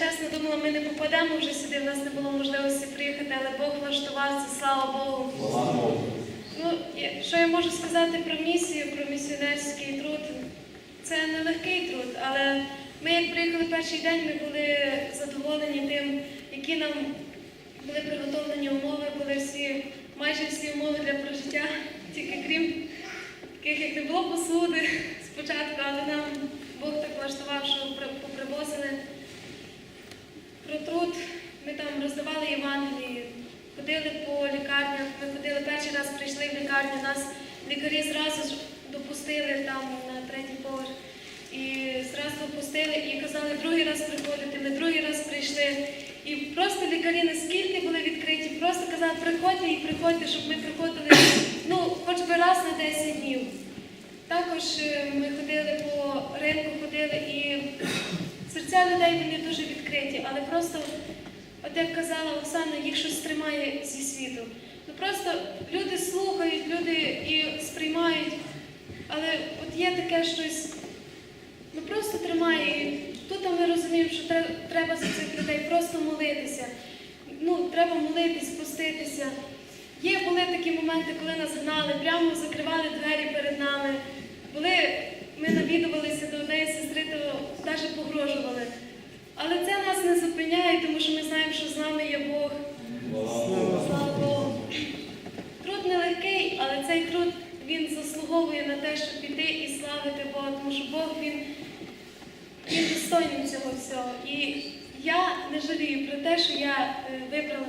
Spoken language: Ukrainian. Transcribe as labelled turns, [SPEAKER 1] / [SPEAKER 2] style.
[SPEAKER 1] чесно думала, ми не попадемо вже сюди, в нас не було можливості приїхати, але Бог влаштував це, слава Богу.
[SPEAKER 2] Слава Богу.
[SPEAKER 1] Ну, що я можу сказати про місію, про місіонерський труд? Це нелегкий труд, але ми, як приїхали перший день, ми були задоволені тим, які нам були приготовлені умови, були всі, майже всі умови для прожиття, тільки крім таких, як не було посуди спочатку, але нам Бог так Про труд ми там роздавали Євангелії, ходили по лікарнях. Ми ходили перший раз, прийшли в лікарню, нас лікарі зразу ж допустили там на третій поверх. І зразу допустили і казали, другий раз приходити. Ми другий раз прийшли. І просто лікарі наскільки були відкриті, просто казали, приходьте і приходьте, щоб ми приходили ну, хоч би раз на 10 днів. Також е, ми ходили по ринку, серця людей вони дуже відкриті, але просто, от як казала Оксана, їх щось тримає зі світу. Ну просто люди слухають, люди і сприймають, але от є таке щось, ну просто тримає. І тут ми розуміємо, що треба за цих людей просто молитися. Ну, треба молитись, поститися. Є були такі моменти, коли нас гнали, прямо закривали двері перед нами. Були, ми навідувалися до нас не зупиняє, тому що ми знаємо, що з нами є Бог. Слава Богу. Труд нелегкий, але цей труд він заслуговує на те, щоб піти і славити Бога, тому що Бог він, він достойний цього всього. І я не жалію про те, що я е, вибрала.